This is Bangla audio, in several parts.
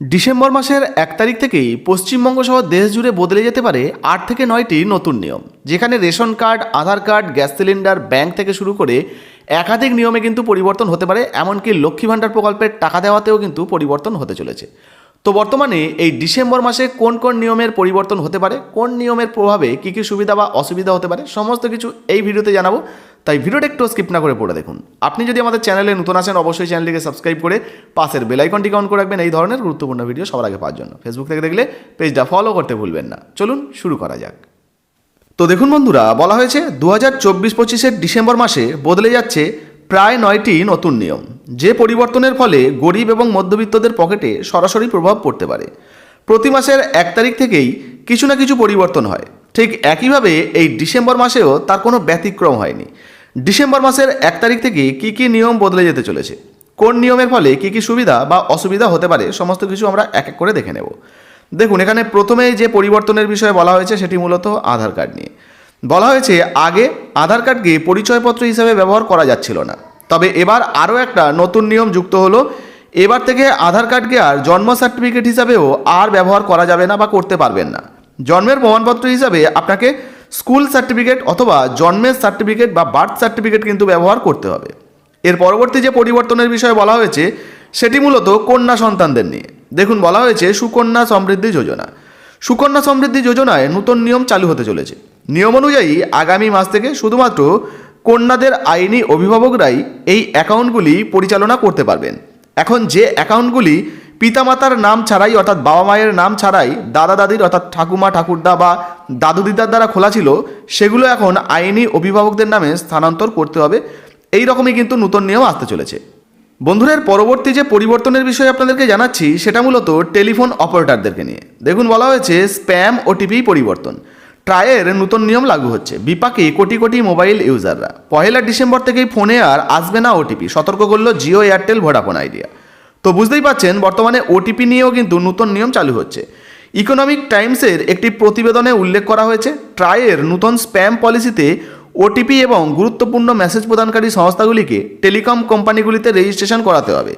ডিসেম্বর মাসের এক তারিখ থেকেই পশ্চিমবঙ্গ সহ দেশ জুড়ে বদলে যেতে পারে আট থেকে নয়টি নতুন নিয়ম, যেখানে ration card, Aadhaar card, gas cylinder, bank থেকে শুরু করে একাধিক নিয়মে কিন্তু পরিবর্তন হতে পারে, এমনকি লক্ষ্মী ভাণ্ডার প্রকল্পের টাকা দেওয়াতেও কিন্তু পরিবর্তন হতে চলেছে। তো বর্তমানে এই ডিসেম্বর মাসে কোন কোন নিয়মের পরিবর্তন হতে পারে, কোন নিয়মের প্রভাবে কী কী সুবিধা বা অসুবিধা হতে পারে, সমস্ত কিছু এই ভিডিওতে জানাব। তাই ভিডিওটা একটু স্কিপ না করে পড়ে দেখুন। আপনি যদি আমাদের চ্যানেলে নতুন আসেন অবশ্যই চ্যানেলটিকে সাবস্ক্রাইব করে পাশের বেলাইকনটি অন করে রাখবেন। এই ধরনের গুরুত্বপূর্ণ ভিডিও সবার আগে পাওয়ার জন্য। ফেসবুক থেকে দেখলে পেজটা ফলো করতে ভুলবেন না। চলুন শুরু করা যাক। তো দেখুন বন্ধুরা, বলা হয়েছে দু হাজার চব্বিশ পঁচিশের ডিসেম্বর মাসে বদলে যাচ্ছে প্রায় নয়টি নতুন নিয়ম। যে পরিবর্তনের ফলে গরিব এবং মধ্যবিত্তদের পকেটে সরাসরি প্রভাব পড়তে পারে। প্রতি মাসের এক তারিখ থেকেই কিছু না কিছু পরিবর্তন হয়। ঠিক একইভাবে এই ডিসেম্বর মাসেও তার কোনো ব্যতিক্রম হয়নি। ডিসেম্বর মাসের এক তারিখ থেকে কী কী নিয়ম বদলে যেতে চলেছে? কোন নিয়মের ফলে কী কী সুবিধা বা অসুবিধা হতে পারে? সমস্ত কিছু আমরা এক এক করে দেখে নেব। দেখুন, এখানে প্রথমেই যে পরিবর্তনের বিষয়ে বলা হয়েছে সেটি মূলত আধার কার্ড নিয়ে। বলা হয়েছে, আগে আধার কার্ডকে পরিচয়পত্র হিসাবে ব্যবহার করা যাচ্ছিল না। তবে এবার আরও একটা নতুন নিয়ম যুক্ত হলো, এবার থেকে আধার কার্ডকে আর জন্ম সার্টিফিকেট হিসাবেও আর ব্যবহার করা যাবে না বা করতে পারবেন না। জন্মের প্রমাণপত্র হিসাবে আপনাকে স্কুল সার্টিফিকেট অথবা জন্মের সার্টিফিকেট বা বার্থ সার্টিফিকেট কিন্তু ব্যবহার করতে হবে। এর পরবর্তী যে পরিবর্তনের বিষয়ে বলা হয়েছে, সেটি মূলত কন্যা সন্তানদের নিয়ে। দেখুন, বলা হয়েছে সুকন্যা সমৃদ্ধি যোজনা। সুকন্যা সমৃদ্ধি যোজনায় নতুন নিয়ম চালু হতে চলেছে। নিয়ম অনুযায়ী আগামী মাস থেকে শুধুমাত্র কন্যাদের আইনি অভিভাবকরাই এই অ্যাকাউন্টগুলি পরিচালনা করতে পারবেন। এখন যে অ্যাকাউন্টগুলি পিতামাতার নাম ছাড়াই, অর্থাৎ বাবা মায়ের নাম ছাড়াই দাদা দাদির, অর্থাৎ ঠাকুমা, ঠাকুরদা বা দাদু দিদার দ্বারা খোলা ছিল, সেগুলো এখন আইনি অভিভাবকদের নামে স্থানান্তর করতে হবে। এই রকমই কিন্তু নতুন নিয়ম আসতে চলেছে। বন্ধুদের পরবর্তী যে পরিবর্তনের বিষয়ে আপনাদেরকে জানাচ্ছি, সেটা মূলত টেলিফোন অপারেটরদেরকে নিয়ে। দেখুন, বলা হয়েছে, স্প্যাম ওটিপি পরিবর্তন। ট্রায়ের নতুন নিয়ম লাগু হচ্ছে। বিপাকে কোটি কোটি মোবাইল ইউজাররা। পহেলা ডিসেম্বর থেকেই ফোনে আর আসবে না ওটিপি। সতর্ক করল জিও, এয়ারটেল, ভোডাফোন আইডিয়া। তো বুঝতেই পাচ্ছেন, বর্তমানে ওটিপি নিয়েও কিন্তু নতুন নিয়ম চালু হচ্ছে। ইকোনমিক টাইমসের একটি প্রতিবেদনে উল্লেখ করা হয়েছে, ট্রায়ের নতুন স্প্যাম পলিসিতে ওটিপি এবং গুরুত্বপূর্ণ মেসেজ প্রদানকারী সংস্থাগুলিকে টেলিকম কোম্পানিগুলিতে রেজিস্ট্রেশন করাতে হবে।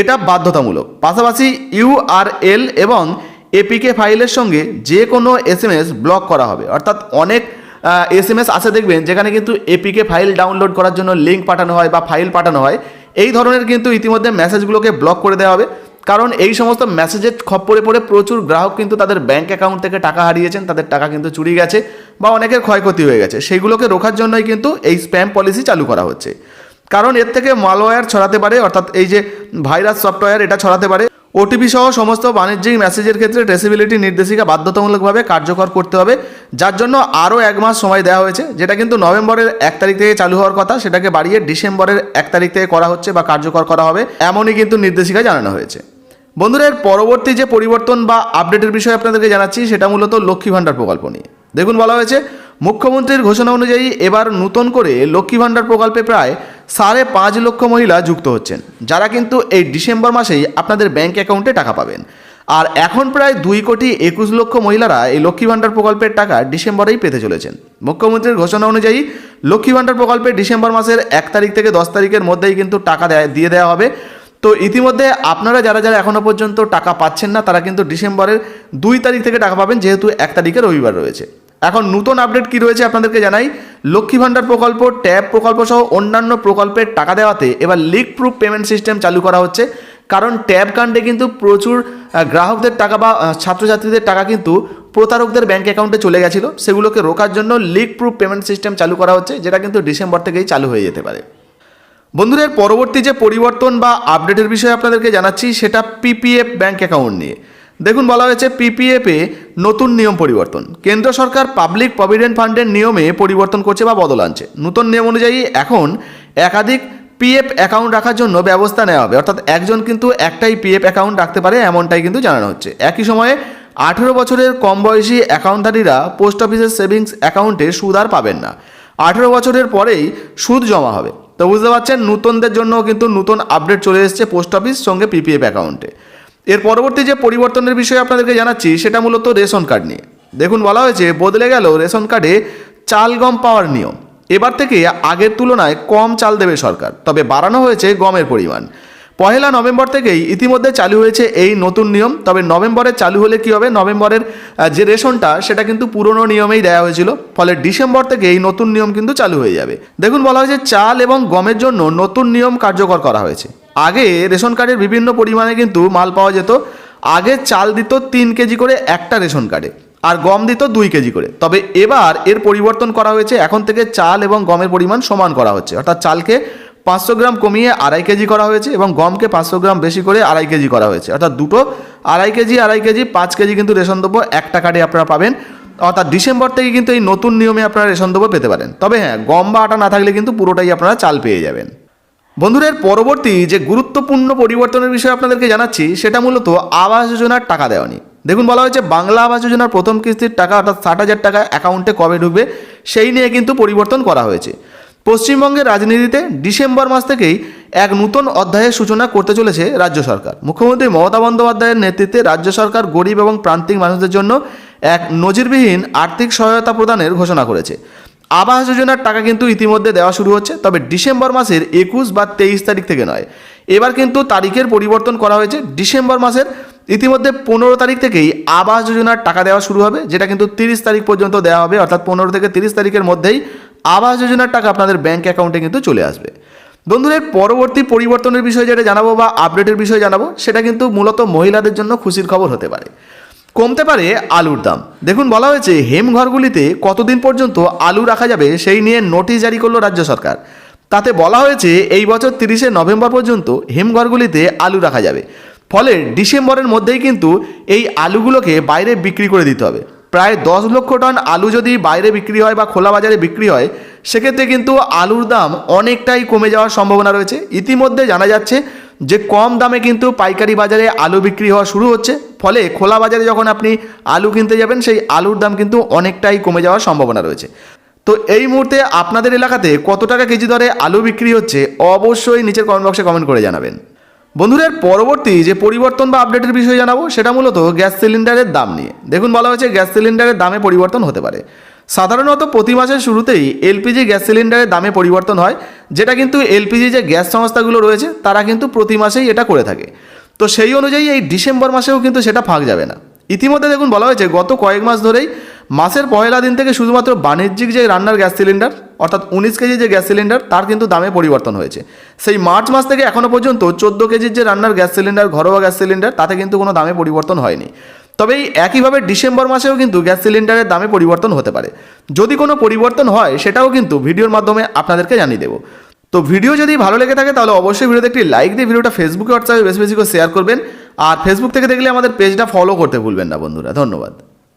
এটা বাধ্যতামূলক। পাশাপাশি ইউআরএল এবং এপিকে ফাইলের সঙ্গে যে কোনো এসএমএস ব্লক করা হবে। অর্থাৎ অনেক এস এম এস আছে দেখবেন, যেখানে কিন্তু এপিকে ফাইল ডাউনলোড করার জন্য লিঙ্ক পাঠানো হয় বা ফাইল পাঠানো হয়। এই ধরনের কিন্তু ইতিমধ্যে মেসেজগুলোকে ব্লক করে দেওয়া হবে। কারণ এই সমস্ত মেসেজের খপ্পরে পড়ে প্রচুর গ্রাহক কিন্তু তাদের ব্যাঙ্ক অ্যাকাউন্ট থেকে টাকা হারিয়েছেন, তাদের টাকা কিন্তু চুরি গেছে বা অনেকের ক্ষয়ক্ষতি হয়ে গেছে। সেইগুলোকে রোখার জন্যই কিন্তু এই স্প্যাম পলিসি চালু করা হচ্ছে। কারণ এর থেকে মালওয়্যার ছড়াতে পারে, অর্থাৎ এই যে ভাইরাস সফটওয়্যার এটা ছড়াতে পারে। ওটিপি সহ সমস্ত বাণিজ্যিক মেসেজের ক্ষেত্রে ট্রেসিবিলিটি নির্দেশিকা বাধ্যতামূলকভাবে কার্যকর করতে হবে, যার জন্য আরও এক মাস সময় দেওয়া হয়েছে, যেটা কিন্তু নভেম্বরের এক তারিখ থেকে চালু হওয়ার কথা, সেটাকে বাড়িয়ে ডিসেম্বরের এক তারিখ থেকে করা হচ্ছে বা কার্যকর করা হবে, এমনই কিন্তু নির্দেশিকা জানানো হয়েছে। বন্ধুরা, এর পরবর্তী যে পরিবর্তন বা আপডেটের বিষয়ে আপনাদেরকে জানাচ্ছি, সেটা মূলত লক্ষ্মী ভাণ্ডার প্রকল্প নিয়ে। দেখুন, বলা হয়েছে মুখ্যমন্ত্রীর ঘোষণা অনুযায়ী এবার নতুন করে লক্ষ্মী ভাণ্ডার প্রকল্পে প্রায় সাড়ে পাঁচ লক্ষ মহিলা যুক্ত হচ্ছেন, যারা কিন্তু এই ডিসেম্বর মাসেই আপনাদের ব্যাংক অ্যাকাউন্টে টাকা পাবেন। আর এখন প্রায় দুই কোটি একুশ লক্ষ মহিলারা এই লক্ষ্মী ভাণ্ডার প্রকল্পের টাকা ডিসেম্বরেই পেতে চলেছেন। মুখ্যমন্ত্রীর ঘোষণা অনুযায়ী লক্ষ্মী ভাণ্ডার প্রকল্পে ডিসেম্বর মাসের এক তারিখ থেকে দশ তারিখের মধ্যেই কিন্তু টাকা দেয় দিয়ে দেওয়া হবে। তো ইতিমধ্যে আপনারা যারা যারা এখনও পর্যন্ত টাকা পাচ্ছেন না, তারা কিন্তু ডিসেম্বরের দুই তারিখ থেকে টাকা পাবেন, যেহেতু এক তারিখে রবিবার রয়েছে। এখন নতুন আপডেট কি রয়েছে আপনাদেরকে জানাই? লক্ষ্মী ভাণ্ডার প্রকল্প, ট্যাব প্রকল্প সহ অন্যান্য প্রকল্পের টাকা দেওয়াতে এবার লিক প্রুফ পেমেন্ট সিস্টেম চালু করা হচ্ছে। কারণ ট্যাব কাণ্ডে কিন্তু প্রচুর গ্রাহকদের টাকা বা ছাত্রছাত্রীদের টাকা কিন্তু প্রতারকদের ব্যাঙ্ক অ্যাকাউন্টে চলে গেছিল। সেগুলোকে রোকার জন্য লিক প্রুফ পেমেন্ট সিস্টেম চালু করা হচ্ছে, যেটা কিন্তু ডিসেম্বর থেকেই চালু হয়ে যেতে পারে। বন্ধুদের পরবর্তী যে পরিবর্তন বা আপডেটের বিষয়ে আপনাদেরকে জানাচ্ছি, সেটা পিপিএফ ব্যাঙ্ক অ্যাকাউন্ট নিয়ে। দেখুন, বলা হয়েছে পিপিএফে নতুন নিয়ম পরিবর্তন। কেন্দ্র সরকার পাবলিক প্রভিডেন্ট ফান্ডের নিয়মে পরিবর্তন করছে বা বদল আনছে। নতুন নিয়ম অনুযায়ী এখন একাধিক পিএফ অ্যাকাউন্ট রাখার জন্য ব্যবস্থা নেওয়া হবে। অর্থাৎ একজন কিন্তু একটাই পিএফ অ্যাকাউন্ট রাখতে পারে, এমনটাই কিন্তু জানানো হচ্ছে। একই সময়ে আঠেরো বছরের কম বয়সী অ্যাকাউন্টধারীরা পোস্ট অফিসের সেভিংস অ্যাকাউন্টে সুদ আর পাবেন না। আঠেরো বছরের পরেই সুদ জমা হবে। তো বুঝতে পারছেন, নতুনদের জন্য কিন্তু নতুন আপডেট চলে এসছে পোস্ট অফিস সঙ্গে পিপিএফ অ্যাকাউন্টে এর পরবর্তী যে পরিবর্তনের বিষয়ে আপনাদেরকে জানাচ্ছি, সেটা মূলত রেশন কার্ড নিয়ে। দেখুন, বলা হয়েছে, বদলে গেল রেশন কার্ডে চাল গম পাওয়ার নিয়ম। এবার থেকে আগের তুলনায় কম চাল দেবে সরকার, তবে বাড়ানো হয়েছে গমের পরিমাণ। পহেলা নভেম্বর থেকেই ইতিমধ্যে চালু হয়েছে এই নতুন নিয়ম, তবে নভেম্বরে চালু হলে কি হবে? নভেম্বরের যে রেশনটা, সেটা কিন্তু পুরনো নিয়মেই দেওয়া হয়েছিল, ফলে ডিসেম্বর থেকে এই নতুন নিয়ম কিন্তু চালু হয়ে যাবে। দেখুন, বলা হয়েছে, চাল এবং গমের জন্য নতুন নিয়ম কার্যকর করা হয়েছে। আগে রেশন কার্ডের বিভিন্ন পরিমাণে কিন্তু মাল পাওয়া যেত। আগে চাল দিত তিন কেজি করে একটা রেশন কার্ডে আর গম দিত দুই কেজি করে। তবে এবার এর পরিবর্তন করা হয়েছে। এখন থেকে চাল এবং গমের পরিমাণ সমান করা হচ্ছে। অর্থাৎ চালকে পাঁচশো গ্রাম কমিয়ে আড়াই কেজি করা হয়েছে এবং গমকে পাঁচশো গ্রাম বেশি করে আড়াই কেজি করা হয়েছে। অর্থাৎ দুটো আড়াই কেজি আড়াই কেজি, পাঁচ কেজি কিন্তু রেশন দ্রব্য একটা কার্ডে আপনারা পাবেন। অর্থাৎ ডিসেম্বর থেকে কিন্তু এই নতুন নিয়মে আপনারা রেশন দ্রব্য পেতে পারেন। তবে হ্যাঁ গম বা আটা না থাকলে কিন্তু পুরোটাই আপনারা চাল পেয়ে যাবেন। বন্ধুদের পরবর্তী যে গুরুত্বপূর্ণ পরিবর্তনের বিষয়ে আপনাদেরকে জানাচ্ছি, সেটা মূলত আবাস যোজনার টাকা দেওয়া দেখুন, বলা হয়েছে বাংলা আবাস যোজনার প্রথম কিস্তির টাকা, অর্থাৎ ষাট হাজার টাকা অ্যাকাউন্টে কবে ঢুকবে, সেই নিয়ে কিন্তু পরিবর্তন করা হয়েছে। পশ্চিমবঙ্গের রাজনীতিতে ডিসেম্বর মাস থেকেই এক নতুন অধ্যায়ের সূচনা করতে চলেছে রাজ্য সরকার। মুখ্যমন্ত্রী মমতা বন্দ্যোপাধ্যায়ের নেতৃত্বে রাজ্য সরকার গরিব এবং প্রান্তিক মানুষদের জন্য এক নজিরবিহীন আর্থিক সহায়তা প্রদানের ঘোষণা করেছে। আবাস যোজনার টাকা কিন্তু ইতিমধ্যে দেওয়া শুরু হচ্ছে, তবে ডিসেম্বর মাসের একুশ বা তেইশ তারিখ থেকে নয়। এবার কিন্তু তারিখের পরিবর্তন করা হয়েছে, ডিসেম্বর মাসের ইতিমধ্যে পনেরো তারিখ থেকেই আবাস যোজনার টাকা দেওয়া শুরু হবে, যেটা কিন্তু তিরিশ তারিখ পর্যন্ত দেওয়া হবে, অর্থাৎ পনেরো থেকে তিরিশ তারিখের মধ্যেই আবাস যোজনার টাকা আপনাদের ব্যাঙ্ক অ্যাকাউন্টে কিন্তু চলে আসবে। বন্ধুদের পরবর্তী পরিবর্তনের বিষয়ে যেটা জানাব বা আপডেটের বিষয়ে জানাব, সেটা কিন্তু মূলত মহিলাদের জন্য খুশির খবর হতে পারে। কমতে পারে আলুর দাম। দেখুন, বলা হয়েছে হেমঘরগুলিতে কতদিন পর্যন্ত আলু রাখা যাবে সেই নিয়ে নোটিশ জারি করল রাজ্য সরকার। তাতে বলা হয়েছে এই বছর তিরিশে নভেম্বর পর্যন্ত হেমঘরগুলিতে আলু রাখা যাবে। ফলে ডিসেম্বরের মধ্যেই কিন্তু এই আলুগুলোকে বাইরে বিক্রি করে দিতে হবে। প্রায় দশ লক্ষ টন আলু যদি বাইরে বিক্রি হয় বা খোলা বাজারে বিক্রি হয়, সেক্ষেত্রে কিন্তু আলুর দাম অনেকটাই কমে যাওয়ার সম্ভাবনা রয়েছে। ইতিমধ্যে জানা যাচ্ছে যে কম দামে কিন্তু পাইকারি বাজারে আলু বিক্রি হওয়া শুরু হচ্ছে। ফলে খোলা বাজারে যখন আপনি আলু কিনতে যাবেন, সেই আলুর দাম কিন্তু অনেকটাই কমে যাওয়ার সম্ভাবনা রয়েছে। তো এই মুহূর্তে আপনাদের এলাকাতে কত টাকা কেজি দরে আলু বিক্রি হচ্ছে, অবশ্যই নিচের কমেন্ট বক্সে কমেন্ট করে জানাবেন। বন্ধুদের পরবর্তী যে পরিবর্তন বা আপডেটের বিষয়ে জানাব, সেটা মূলত গ্যাস সিলিন্ডারের দাম নিয়ে। দেখুন, বলা হয়েছে গ্যাস সিলিন্ডারের দামে পরিবর্তন হতে পারে। সাধারণত প্রতি মাসের শুরুতেই এলপিজি গ্যাস সিলিন্ডারের দামে পরিবর্তন হয়, যেটা কিন্তু এলপিজি যে গ্যাস সংস্থাগুলো রয়েছে, তারা কিন্তু প্রতি মাসেই এটা করে থাকে। তো সেই অনুযায়ী এই ডিসেম্বর মাসেও কিন্তু সেটা ফাঁক যাবে না। ইতিমধ্যে দেখুন বলা হয়েছে, গত কয়েক মাস ধরেই মাসের পয়লা দিন থেকে শুধুমাত্র বাণিজ্যিক যে রান্নার গ্যাস সিলিন্ডার, অর্থাৎ উনিশ কেজি যে গ্যাস সিলিন্ডার, তার কিন্তু দামে পরিবর্তন হয়েছে। সেই মার্চ মাস থেকে এখনও পর্যন্ত চোদ্দ কেজির যে রান্নার গ্যাস সিলিন্ডার, ঘরোয়া গ্যাস সিলিন্ডার, তাতে কিন্তু কোনো দামে পরিবর্তন হয়নি। তবে এই একইভাবে ডিসেম্বর মাসেও কিন্তু গ্যাস সিলিন্ডারের দামে পরিবর্তন হতে পারে। যদি কোনো পরিবর্তন হয়, সেটাও কিন্তু ভিডিওর মাধ্যমে আপনাদেরকে জানিয়ে দেবো। তো ভিডিও যদি ভালো লেগে থাকে তাহলে অবশ্যই ভিডিওতে একটি লাইক দিয়ে ভিডিওটা ফেসবুকে হোয়াটসঅ্যাপে বেশি বেশি করে শেয়ার করবেন। আর ফেসবুক থেকে দেখলে আমাদের পেজটা ফলো করতে ভুলবেন না বন্ধুরা। ধন্যবাদ।